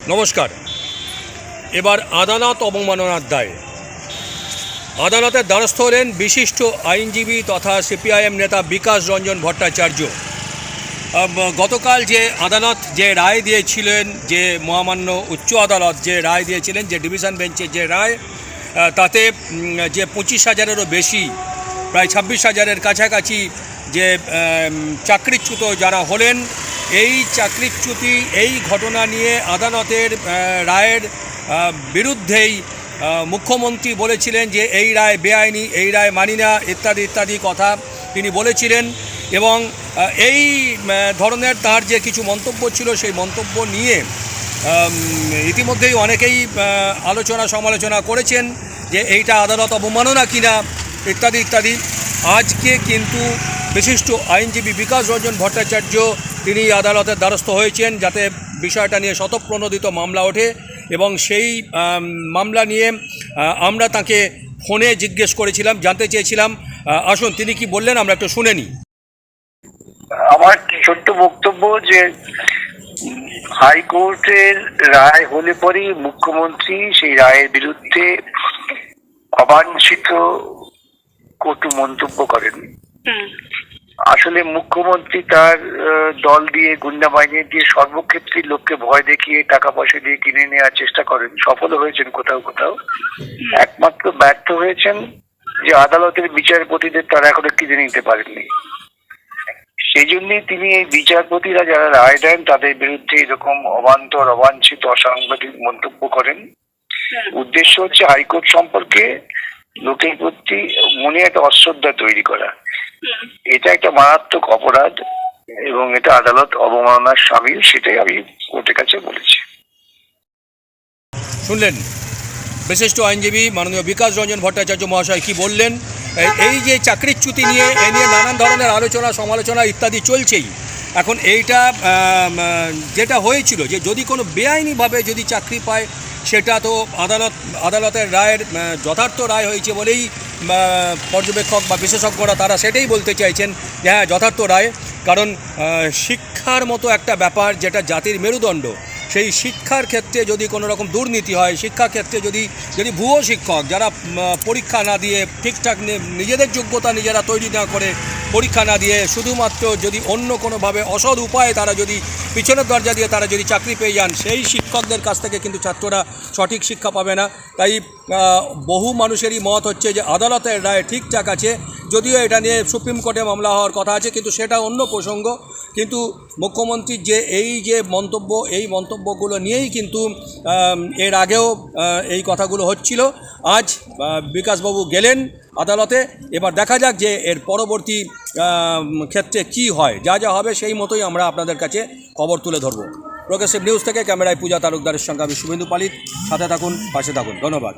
নমস্কার। এবার আদালত অবমাননার দায়ে আদালতের দ্বারস্থ হলেন বিশিষ্ট আইনজীবী তথা সিপিআইএম নেতা বিকাশ রঞ্জন ভট্টাচার্য। গতকাল যে আদালত যে রায় দিয়েছিলেন, যে মহামান্য উচ্চ আদালত যে রায় দিয়েছিলেন, যে ডিভিশন বেঞ্চের যে রায় তাতে যে পঁচিশ হাজারেরও বেশি, প্রায় ছাব্বিশ হাজারের কাছাকাছি যে চাকরিচ্যুত যারা হলেন এই চাকরিচ্যুতি, এই ঘটনা নিয়ে আদালতের রায়ের বিরুদ্ধেই মুখ্যমন্ত্রী বলেছিলেন যে এই রায় বেআইনি, এই রায় মানি না, ইত্যাদি ইত্যাদি কথা তিনি বলেছিলেন এবং এই ধরনের তার যে কিছু মন্তব্য ছিল সেই মন্তব্য নিয়ে ইতিমধ্যেই অনেকেই আলোচনা সমালোচনা করেছেন যে এইটা আদালত অবমাননা কিনা, ইত্যাদি ইত্যাদি। আজকে কিন্তু বিশিষ্ট আইনজীবী বিকাশ রঞ্জন ভট্টাচার্য তিনি আদালতের দ্বারস্থ হয়েছেন যাতে বিষয়টা নিয়ে শতপ্রণোদিত মামলা ওঠে এবং সেই মামলা নিয়ে আমরা তাকে ফোনে জিজ্ঞেস করেছিলাম জানতে চেয়েছিলাম। আসুন তিনি কি বললেন আমরা একটু শুনে নিই। আমার ছোট্ট বক্তব্য যে হাইকোর্টের রায় হলে পরেই মুখ্যমন্ত্রী সেই রায়ের বিরুদ্ধে অবাঞ্ছিত কটু মন্তব্য করেন। আসলে মুখ্যমন্ত্রী তার দল দিয়ে গুন্ডা বাহিনী দিয়ে সর্বক্ষেত্রে লোককে ভয় দেখিয়ে টাকা পয়সা দিয়ে কিনে নেওয়ার চেষ্টা করেন। সফল হয়েছেন কোথাও কোথাও। একমাত্র ব্যর্থ হয়েছেন যে আদালতের বিচারপতিদের তারা এখনও কিনে নিতে পারেননি। সেই জন্যই তিনি এই বিচারপতিরা যারা রায় দেন তাদের বিরুদ্ধে এরকম অবান্তর অবাঞ্ছিত অসাংবাদিক মন্তব্য করেন। উদ্দেশ্য হচ্ছে হাইকোর্ট সম্পর্কে লোকের প্রতি মনে একটা অশ্রদ্ধা তৈরি করা। এটা একটা মারাত্মক অপরাধ এবং এটা আদালত অবমাননার সামিল, সেটাই আমি কোর্টের কাছে বলেছি। শুনলেন, বিশিষ্ট আইনজীবী মাননীয় বিকাশ রঞ্জন ভট্টাচার্য মহাশয় কি বললেন? এই- যে চাকরিচ্যুতি নিয়ে, এ নিয়ে নানান ধরনের আলোচনা, সমালোচনা ইত্যাদি চলছেই। এখন এইটা যেটা হয়েছিল যে যদি কোনো বেআইনিভাবে যদি চাকরি পায়, সেটা তো আদালত, আদালতের রায়ের যথার্থ রায় হয়েছে বলেই পর্যবেক্ষক বা বিশেষজ্ঞরা তারা সেটাই বলতে চাইছেন যে হ্যাঁ যথার্থ রায়। কারণ শিক্ষার মতো একটা ব্যাপার যেটা জাতির মেরুদণ্ড, সেই শিক্ষার ক্ষেত্রে যদি কোনো রকম দুর্নীতি হয় শিক্ষাক্ষেত্রে যদি যদি ভুয়ো শিক্ষক যারা পরীক্ষা না দিয়ে ঠিকঠাক নিজেদের যোগ্যতা নিজেরা তৈরি না করে পরীক্ষা না দিয়ে শুধুমাত্র যদি অন্য কোনোভাবে অসৎ উপায়ে তারা যদি পিছনের দরজা দিয়ে তারা যদি চাকরি পেয়ে যান, সেই শিক্ষকদের কাছ থেকে কিন্তু ছাত্ররা সঠিক শিক্ষা পাবে না। তাই বহু মানুষেরই মত হচ্ছে যে আদালতের রায় ঠিকঠাক আছে। যদিও এটা নিয়ে সুপ্রিম কোর্টে মামলা হওয়ার কথা আছে, কিন্তু সেটা অন্য প্রসঙ্গ। কিন্তু মুখ্যমন্ত্রীর যে এই যে মন্তব্য, এই মন্তব্যগুলো নিয়েই কিন্তু এর আগেও এই কথাগুলো হচ্ছিল। আজ বিকাশবাবু গেলেন আদালতে। এবার দেখা যাক যে এর পরবর্তী ক্ষেত্রে কি হয়। যা যা হবে সেই মতোই আমরা আপনাদের কাছে খবর তুলে ধরবো। প্রগ্রেসিভ নিউজ থেকে ক্যামেরায় পূজা তালুকদারের সঙ্গে আমি শুভেন্দু পালিত। সাথে থাকুন, পাশে থাকুন। ধন্যবাদ।